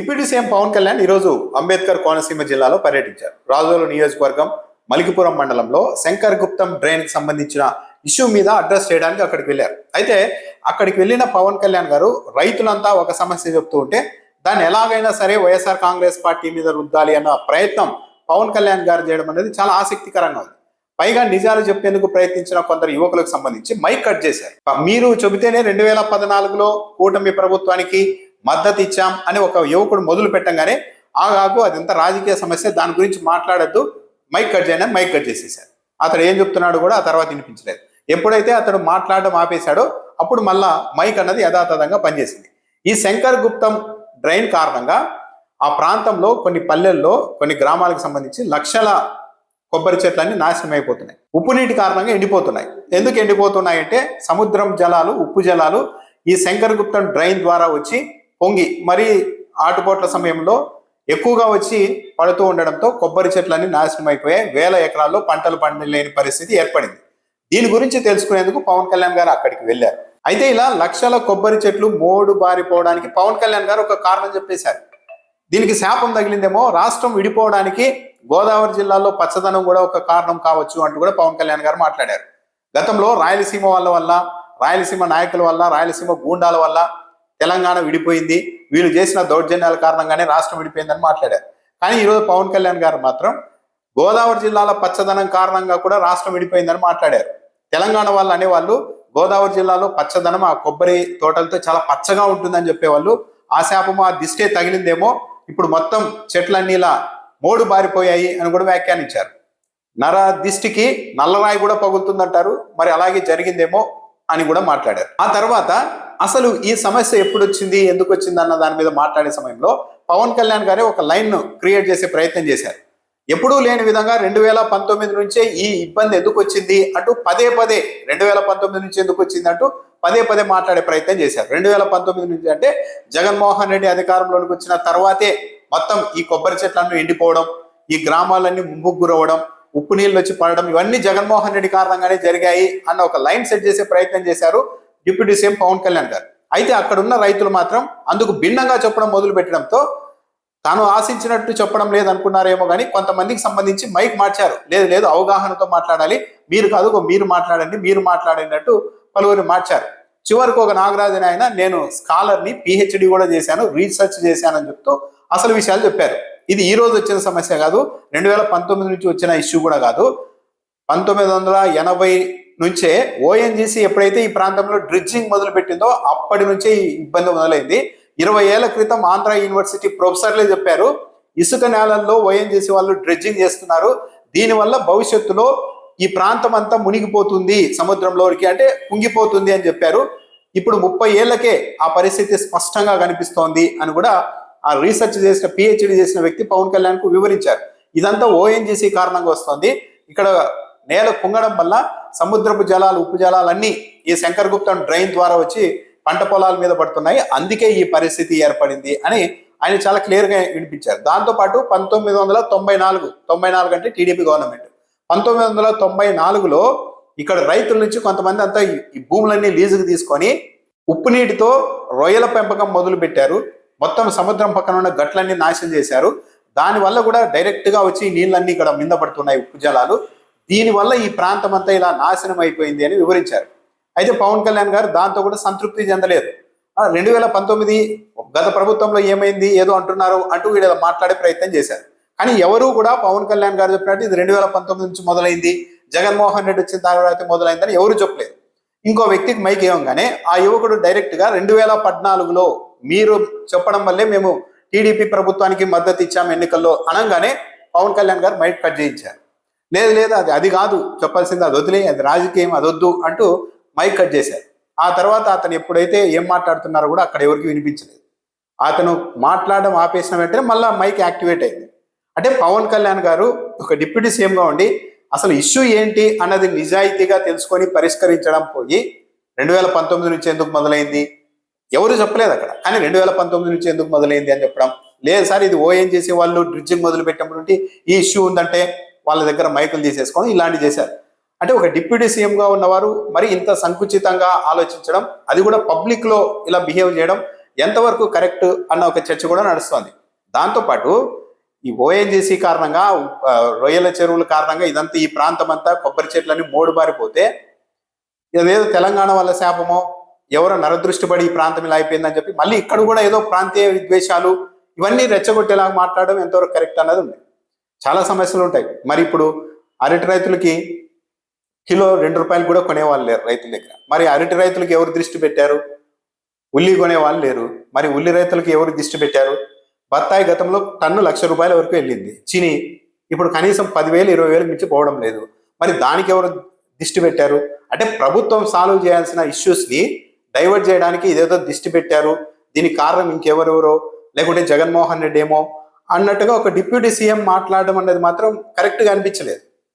Deputy CM Pawan Kalyan ఈరోజు అంబేద్కర్ కోనసీమ జిల్లాలో పర్యటించారు. రాజోలు నియోజకవర్గం మలికిపురం మండలంలో శంకర్ గుప్తం డ్రైన్కి సంబంధించిన ఇష్యూ మీద అడ్రస్ చేయడానికి అక్కడికి వెళ్ళారు. అయితే అక్కడికి వెళ్ళిన పవన్ కళ్యాణ్ గారు రైతులంతా ఒక సమస్య చెప్తూ ఉంటే దాన్ని ఎలాగైనా సరే వైఎస్ఆర్ కాంగ్రెస్ పార్టీ మీద రుద్దాలి అన్న ప్రయత్నం పవన్ కళ్యాణ్ గారు చేయడం అనేది చాలా ఆసక్తికరంగా ఉంది. పైగా నిజాలు చెప్పేందుకు ప్రయత్నించిన కొందరు యువకులకు సంబంధించి మైక్ కట్ చేశారు. మీరు చెబితేనే రెండు వేల పద్నాలుగులో కూటమి ప్రభుత్వానికి మద్దతు ఇచ్చాం అని ఒక యువకుడు మొదలు పెట్టంగానే ఆగాకు అదంతా రాజకీయ సమస్య దాని గురించి మాట్లాడద్దు. మైక్ కట్ చేయడం మైక్ కట్ చేసేసారు. అతడు ఏం చెప్తున్నాడు కూడా ఆ తర్వాత వినిపించలేదు. ఎప్పుడైతే అతడు మాట్లాడడం ఆపేశాడో అప్పుడు మళ్ళా మైక్ అన్నది యథాతథంగా పనిచేసింది. ఈ శంకర్ గుప్తం డ్రైన్ కారణంగా ఆ ప్రాంతంలో కొన్ని పల్లెల్లో కొన్ని గ్రామాలకు సంబంధించి లక్షల కొబ్బరి చెట్లన్నీ నాశనం అయిపోతున్నాయి. ఉప్పు నీటి కారణంగా ఎండిపోతున్నాయి. ఎందుకు ఎండిపోతున్నాయి అంటే సముద్రం జలాలు ఉప్పు జలాలు ఈ శంకర్ గుప్తం డ్రైన్ ద్వారా వచ్చి పొంగి మరి ఆటుపోట్ల సమయంలో ఎక్కువగా వచ్చి పడుతూ ఉండడంతో కొబ్బరి చెట్లన్నీ నాశనం అయిపోయాయి. వేల ఎకరాల్లో పంటలు పండలేని పరిస్థితి ఏర్పడింది. దీని గురించి తెలుసుకునేందుకు పవన్ కళ్యాణ్ గారు అక్కడికి వెళ్ళారు. అయితే ఇలా లక్షల కొబ్బరి చెట్లు మోడు బారిపోవడానికి పవన్ కళ్యాణ్ గారు ఒక కారణం చెప్పేశారు. దీనికి శాపం తగిలిందేమో రాష్ట్రం విడిపోవడానికి గోదావరి జిల్లాలో పచ్చదనం కూడా ఒక కారణం కావచ్చు అంటూ కూడా పవన్ కళ్యాణ్ గారు మాట్లాడారు. గతంలో రాయలసీమ వాళ్ళ వల్ల రాయలసీమ నాయకుల వల్ల రాయలసీమ గూండాల వల్ల తెలంగాణ విడిపోయింది. వీళ్ళు చేసిన దౌర్జన్యాల కారణంగానే రాష్ట్రం విడిపోయిందని మాట్లాడారు. కానీ ఈరోజు పవన్ కళ్యాణ్ గారు మాత్రం గోదావరి జిల్లాల పచ్చదనం కారణంగా కూడా రాష్ట్రం విడిపోయిందని మాట్లాడారు. తెలంగాణ వాళ్ళు అనేవాళ్ళు గోదావరి జిల్లాలో పచ్చదనం ఆ కొబ్బరి తోటలతో చాలా పచ్చగా ఉంటుందని చెప్పేవాళ్ళు. ఆ శాపము ఆ దిష్టే తగిలిందేమో ఇప్పుడు మొత్తం చెట్లన్నీ ఇలా మోడు బారిపోయాయి అని కూడా వ్యాఖ్యానించారు. నర దిష్టికి నల్లరాయి కూడా పగులుతుందంటారు. మరి అలాగే జరిగిందేమో అని కూడా మాట్లాడారు. ఆ తర్వాత అసలు ఈ సమస్య ఎప్పుడు వచ్చింది ఎందుకు వచ్చింది అన్న దాని మీద మాట్లాడే సమయంలో పవన్ కళ్యాణ్ గారే ఒక లైన్ క్రియేట్ చేసే ప్రయత్నం చేశారు. ఎప్పుడూ లేని విధంగా రెండు వేల పంతొమ్మిది నుంచే ఈ ఇబ్బంది ఎందుకు వచ్చింది అంటూ పదే పదే రెండు వేల పంతొమ్మిది నుంచి ఎందుకు వచ్చింది అంటూ పదే పదే మాట్లాడే ప్రయత్నం చేశారు. రెండు వేల పంతొమ్మిది నుంచి అంటే జగన్మోహన్ రెడ్డి అధికారంలోనికి వచ్చిన తర్వాతే మొత్తం ఈ కొబ్బరి చెట్లన్నీ ఎండిపోవడం ఈ గ్రామాలన్నీ ముంపుకు గురవడం ఉప్పు నీళ్ళు వచ్చి పడడం ఇవన్నీ జగన్మోహన్ రెడ్డి కారణంగానే జరిగాయి అన్న ఒక లైన్ సెట్ చేసే ప్రయత్నం చేశారు డిప్యూటీ సీఎం పవన్ కళ్యాణ్ గారు. అయితే అక్కడ ఉన్న రైతులు మాత్రం అందుకు భిన్నంగా చెప్పడం మొదలు పెట్టడంతో తాను ఆశించినట్టు చెప్పడం లేదనుకున్నారేమో కానీ కొంతమందికి సంబంధించి మైక్ మార్చారు. లేదు లేదు అవగాహనతో మాట్లాడాలి. మీరు కాదు ఒక మీరు మాట్లాడండి మీరు మాట్లాడినట్టు పలువురు మార్చారు. చివరికి ఒక నాగరాజన్ ఆయన నేను స్కాలర్ని పిహెచ్డి కూడా చేశాను రీసెర్చ్ చేశానని చెప్తూ అసలు విషయాలు చెప్పారు. ఇది ఈ రోజు వచ్చిన సమస్య కాదు. రెండు వేల పంతొమ్మిది నుంచి వచ్చిన ఇష్యూ కూడా కాదు. పంతొమ్మిది వందల ఎనభై నుంచే ఓఎన్జీసీ ఎప్పుడైతే ఈ ప్రాంతంలో డ్రిడ్జింగ్ మొదలు పెట్టిందో అప్పటి నుంచే ఈ ఇబ్బంది మొదలైంది. ఇరవై ఏళ్ళ క్రితం ఆంధ్ర యూనివర్సిటీ ప్రొఫెసర్లే చెప్పారు ఇసుక నేలల్లో ఓఎన్జీసీ వాళ్ళు డ్రెడ్జింగ్ చేస్తున్నారు. దీనివల్ల భవిష్యత్తులో ఈ ప్రాంతం అంతా మునిగిపోతుంది సముద్రంలోకి అంటే కుంగిపోతుంది అని చెప్పారు. ఇప్పుడు ముప్పై ఏళ్ళకే ఆ పరిస్థితి స్పష్టంగా కనిపిస్తోంది అని కూడా ఆ రీసెర్చ్ చేసిన పిహెచ్డి చేసిన వ్యక్తి పవన్ కళ్యాణ్కు వివరించారు. ఇదంతా ఓఎన్జీసీ కారణంగా వస్తుంది. ఇక్కడ నేల కుంగడం వల్ల సముద్రపు జలాలు ఉప్పు జలాలన్నీ ఈ శంకర్ గుప్తం డ్రైన్ ద్వారా వచ్చి పంట పొలాల మీద పడుతున్నాయి. అందుకే ఈ పరిస్థితి ఏర్పడింది అని ఆయన చాలా క్లియర్గా వినిపించారు. దాంతోపాటు పంతొమ్మిది వందల తొంభై నాలుగు తొంభై నాలుగు అంటే టీడీపీ గవర్నమెంట్. పంతొమ్మిది వందల తొంభై నాలుగులో ఇక్కడ రైతుల నుంచి కొంతమంది అంతా ఈ- ఈ భూములన్నీ లీజుకు తీసుకొని ఉప్పు నీటితో రొయ్యల పెంపకం మొదలు పెట్టారు మొత్తం సముద్రం పక్కన ఉన్న గట్లన్నీ నాశనం చేశారు. దానివల్ల కూడా డైరెక్ట్గా వచ్చి నీళ్ళన్నీ ఇక్కడ మింద పడుతున్నాయి ఉప్పు జలాలు దీనివల్ల ఈ ప్రాంతం అంతా ఇలా నాశనం అయిపోయింది అని వివరించారు. అయితే పవన్ కళ్యాణ్ గారు దాంతో కూడా సంతృప్తి చెందలేదు. రెండు వేల పంతొమ్మిది గత ప్రభుత్వంలో ఏమైంది ఏదో అంటున్నారు అంటూ వీళ్ళు మాట్లాడే ప్రయత్నం చేశారు. కానీ ఎవరు కూడా పవన్ కళ్యాణ్ గారు చెప్పినట్టు ఇది రెండు వేల పంతొమ్మిది నుంచి మొదలైంది జగన్మోహన్ రెడ్డి వచ్చిన తర్వాత మొదలైందని ఎవరు చెప్పలేదు. ఇంకో వ్యక్తికి మైక్ ఇవ్వగానే ఆ యువకుడు డైరెక్ట్గా రెండు వేల పద్నాలుగులో మీరు చెప్పడం వల్లే మేము టీడీపీ ప్రభుత్వానికి మద్దతు ఇచ్చాము ఎన్నికల్లో అనగానే పవన్ కళ్యాణ్ గారు మైక్ కట్ చేయించారు. లేదు లేదు అది అది కాదు. చెప్పాల్సింది అది వదిలే అది రాజకీయం అది వద్దు అంటూ మైక్ కట్ చేశారు. ఆ తర్వాత అతను ఎప్పుడైతే ఏం మాట్లాడుతున్నారో కూడా అక్కడ ఎవరికి వినిపించలేదు. అతను మాట్లాడడం ఆపేసిన వెంటనే మళ్ళీ మైక్ యాక్టివేట్ అయింది. అంటే పవన్ కళ్యాణ్ గారు ఒక డిప్యూటీ సీఎంగా ఉండి అసలు ఇష్యూ ఏంటి అన్నది నిజాయితీగా తెలుసుకొని పరిష్కరించడం పోయి రెండు వేల పంతొమ్మిది నుంచి ఎందుకు మొదలైంది? ఎవరు చెప్పలేదు అక్కడ. కానీ రెండు వేల పంతొమ్మిది నుంచి ఎందుకు మొదలైంది అని చెప్పడం. లేదు సార్ ఇది ఓఎన్జీసీ వాళ్ళు డ్రిడ్జింగ్ మొదలు పెట్టినప్పుడు ఈ ఇష్యూ ఉందంటే వాళ్ళ దగ్గర మైకులు తీసేసుకొని ఇలాంటివి చేశారు. అంటే ఒక డిప్యూటీ సీఎంగా ఉన్నవారు మరి ఇంత సంకుచితంగా ఆలోచించడం అది కూడా పబ్లిక్లో ఇలా బిహేవ్ చేయడం ఎంతవరకు కరెక్ట్ అన్న ఒక చర్చ కూడా నడుస్తుంది. దాంతోపాటు ఈ ఓఎన్జీసీ కారణంగా రొయ్యల చెరువుల కారణంగా ఇదంతా ఈ ప్రాంతం అంతా కొబ్బరి చెట్లన్నీ మోడుబారిపోతే ఇదేదో తెలంగాణ వల్ల శాపమో ఎవరో నరదృష్టిపడి ఈ ప్రాంతం ఇలా అయిపోయిందని చెప్పి మళ్ళీ ఇక్కడ కూడా ఏదో ప్రాంతీయ విద్వేషాలు ఇవన్నీ రెచ్చగొట్టేలాగా మాట్లాడడం ఎంతవరకు కరెక్ట్ అన్నది ఉంది. చాలా సమస్యలు ఉంటాయి. మరి ఇప్పుడు అరటి రైతులకి కిలో రెండు రూపాయలు కూడా కొనేవాళ్ళు లేరు రైతుల దగ్గర. మరి అరటి రైతులకు ఎవరు దృష్టి పెట్టారు? ఉల్లి కొనేవాళ్ళు లేరు. మరి ఉల్లి రైతులకు ఎవరు దృష్టి పెట్టారు? బత్తాయి గతంలో టన్ను లక్ష రూపాయల వరకు వెళ్ళింది. చిని ఇప్పుడు కనీసం పదివేలు ఇరవై వేలు మించి పోవడం లేదు. మరి దానికి ఎవరు దిష్టి పెట్టారు? అంటే ప్రభుత్వం సాల్వ్ చేయాల్సిన ఇష్యూస్ని డైవర్ట్ చేయడానికి ఇదేదో దిష్టి పెట్టారు. దీనికి కారణం ఇంకెవరెవరో? లేకుంటే జగన్మోహన్ రెడ్డి ఏమో? అన్నట్టుగా ఒక డిప్యూటీ సీఎం మాట్లాడడం అనేది మాత్రం కరెక్ట్గా అనిపించలేదు.